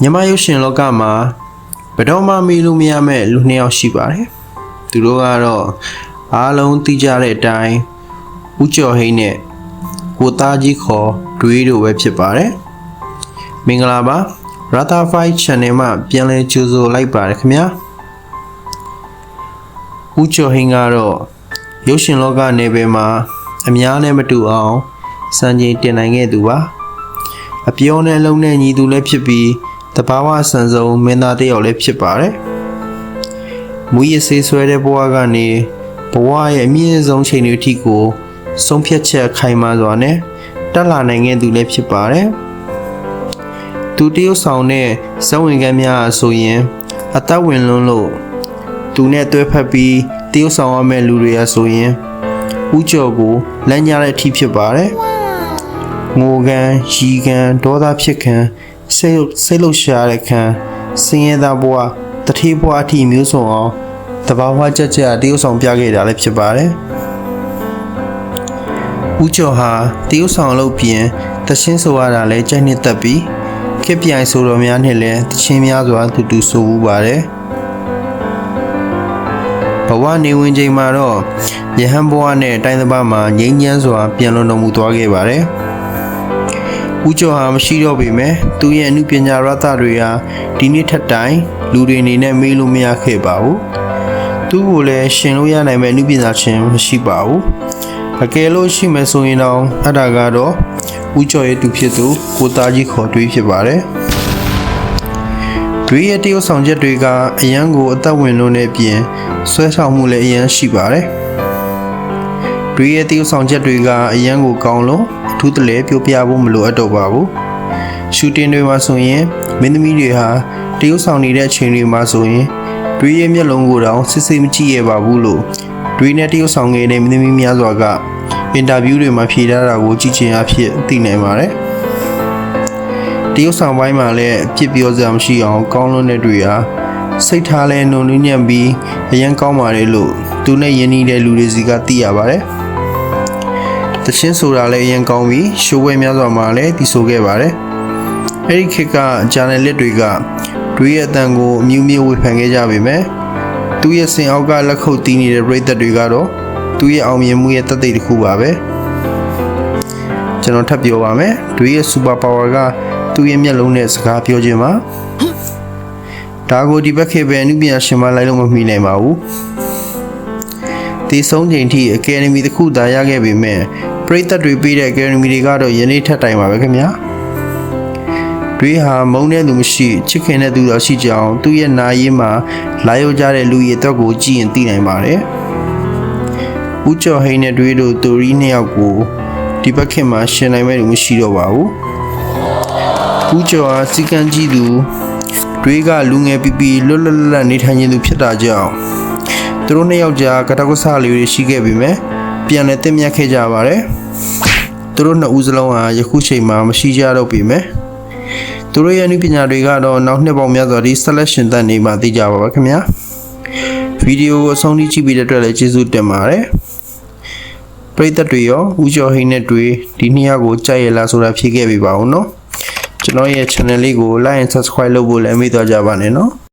မြန်မာရုပ်ရှင်လောကမှာဘယ်တော့မှမေးလို့မရမဲ့လူနှစ်ယောက်ရှိပါတယ်သူတို့ကတော့အားလုံးသိကြတဲ့အတိုင်းဦးကျော်ဟိန်းနဲ့ကိုသားကြီးခေါ်တွေးတို့ပဲဖြစ်ပါတယ်မင်္ဂလာပါ Rata Fight Channel မှာပြန်လည်ကြိုဆိုလိုက်ပါတယ်ခင်ဗျာဦးကျော်ဟိန်းကတော့ရုပ်ရှင်လောကနယ်ပယ်မှာအများနဲ့မတူအောင်စံချိန်တင်နိုင်ခဲ့သူပါအပြောနဲ့အလုံးနဲ့ညီသူလည်းဖြစ်ပြီး တဘာဝဆန်ဆုံးမင်းသားတစ်ယောက်လည်းဖြစ်ပါတယ်။မူရစေးဆွဲတဲ့ဘဝကနေဘဝရဲ့အမြင့်ဆုံးချိန်တွေအထိကိုဆုံးဖြတ်ချက်ခိုင်မာစွာနဲ့တက်လာနိုင်ခဲ့သူလည်းဖြစ်ပါတယ်။သူတရုတ်ဆောင်တဲ့ဇဝင်ကမ်းများအဆိုရင်အသက်ဝင်လွန်းလို့သူနဲ့တွဲဖက်ပြီးတရုတ်ဆောင်ရမယ့်လူတွေအဆိုရင်ဥကျော်ကိုလမ်းကြတဲ့အထိဖြစ်ပါတယ်။ငိုကန်ရီကန်ဒေါသဖြစ်ခံ စိတ်စိတ်လှုပ်ရှားတဲ့ခံစင်းရဲသားဘဝတထေးဘဝအထိမျိုးစုံအောင်တဘာဝကြက်ကြက်တရုပ်ဆောင်ပြခဲ့တာလည်းဖြစ်ပါတယ်။ဦးကျော်ဟာတရုပ်ဆောင်လုပ်ပြင်တချင်းဆိုရတာလည်းကြိုက်နှစ်သက်ပြီးခက်ပြိုင်ဆိုတော်များနဲ့လည်းတချင်းများစွာတူတူဆိုဦးပါတယ်။ဘဝနေဝင်ချိန်မှာတော့ယဟန်ဘဝနဲ့တိုင်းသဘာမှာငြိမ်းချမ်းစွာပြန်လွန်တော်မူသွားခဲ့ပါတယ်။ ဦးကျော်ဟာမရှိတော့ပေမဲ့သူရဲ့အမှုပညာရတတွေဟာဒီနေ့ထက်တိုင်လူတွေအနေနဲ့မေးလို့မရခဲ့ပါဘူး။သူ့ကိုလည်းရှင်လို့ရနိုင်မဲ့အမှုပညာရှင်မရှိပါဘူး။အကယ်လို့ရှိမယ်ဆိုရင်တော့အတားကတော့ဦးကျော်ရဲ့သူဖြစ်သူကိုသားကြီးခေါ်တွေးဖြစ်ပါတယ်။တွေးရဲ့တရုပ်ဆောင်ချက်တွေကအရန်ကိုအသက်ဝင်လို့နဲ့ပြင်ဆွဲဆောင်မှုလည်းအရန်ရှိပါတယ်။ တွေးရဲ့တရုပ်ဆောင်ချက်တွေကအရန်ကိုကောင်းလို့အထူးတလဲပြိုပြဖို့မလိုအပ်တော့ပါဘူး။ရှူတင်တွေမှာဆိုရင်မင်းသမီးတွေဟာတရုပ်ဆောင်နေတဲ့အချိန်တွေမှာဆိုရင်တွေးရဲ့မျက်လုံးကိုတောင်စစ်စစ်မကြည့်ရပါဘူးလို့တွေးနဲ့တရုပ်ဆောင်ငယ်တဲ့မင်းသမီးများစွာကအင်တာဗျူးတွေမှာဖြေထားတာကိုကြည့်ချင်အဖြစ်သိနိုင်ပါတယ်။တရုတ်ဆောင်ပိုင်းမှာလည်းအဖြစ်ပြောစရာမရှိအောင်ကောင်းလွန်းတဲ့တွေဟာစိတ်ထားလဲနှုံနှင်းညံ့ပြီးအရန်ကောင်းပါတယ်လို့သူနဲ့ယဉ်နေတဲ့လူတွေစီကသိရပါတယ်။ တချင်းဆိုတာလည်းအရန်ကောင်းပြီးရှိုးဝဲများစွာမှာလည်းတီးဆိုခဲ့ပါတယ်။အဲဒီခေတ်ကဂျာနယ်လစ်တွေကတွေရဲ့အတန်ကိုအမျိုးမျိုးဝေဖန်ခဲ့ကြပေမဲ့သူရဲ့စင်အောက်ကလက်ခုပ်တီးနေတဲ့ပြည်သက်တွေကတော့သူရဲ့အောင်မြင်မှုရဲ့တသက်တစ်ခုပါပဲ။ကျွန်တော်ထပ်ပြောပါမယ်တွေရဲ့စူပါပါဝါကသူ့ရဲ့မျက်လုံးနဲ့စကားပြောခြင်းပါဒါကိုဒီဘက်ခေတ်ပဲအနုပညာရှင်မလိုက်လို့မမှီနိုင်ပါဘူးဒီဆုံးချိန်ထိအကယ်ဒမီတစ်ခုသာရခဲ့ပေမဲ့ ပရိသတ်တွေပေးတဲ့အကယ်ဒမီတွေကတော့ယနေ့ထက်တိုင်ပါပဲခင်ဗျာတွေဟာမုန်းတဲ့သူမရှိချစ်ခင်တဲ့သူတော့ရှိကြအောင်သူ့ရဲ့နာရေးမှာလာရောက်ကြတဲ့လူရည်အတွက်ကိုကြည့်ရင်သိနိုင်ပါတယ်ဦးကျော်ဟိန်းနဲ့တွေးတို့တူရီနှစ်ယောက်ကိုဒီဘက်ခေတ်မှာရှင်နိုင်မဲ့လူမရှိတော့ပါဘူးဦးကျော်အားစီကံကြီးသူတွေကလူငယ်ပီပီလွတ်လွတ်လပ်လပ်နေထိုင်ခြင်းသူဖြစ်တာကြောင့်သူတို့နှစ်ယောက်ကြားကတကုဆလေးတွေရှိခဲ့ပေမဲ့ ပြန်လည်တင်မြတ်ခဲ့ကြပါတယ်။သူတို့နှစ်ဦးစလုံးဟာယခုချိန်မှာမရှိကြတော့ပြီမယ်။သူတို့ရဲ့နည်းပညာတွေကတော့နောက်နှစ်ပေါင်းများစွာဒီ selection တက်နေမှသိကြပါပါခင်ဗျာ။ဗီဒီယိုကိုအဆုံးထိကြည့်ပြီးတဲ့အတွက်လည်းကျေးဇူးတင်ပါတယ်။ပရိသတ်တွေရောဦးကျော်ဟိန်းနဲ့တွေ့ဒီနှစ်ယောက်ကိုကြိုက်ရလားဆိုတာဖြေခဲ့ပြပါဦးနော်။ကျွန်တော်ရဲ့ channel လေးကို like and subscribe လုပ်ဖို့လည်းမေ့သွားကြပါနဲ့နော်။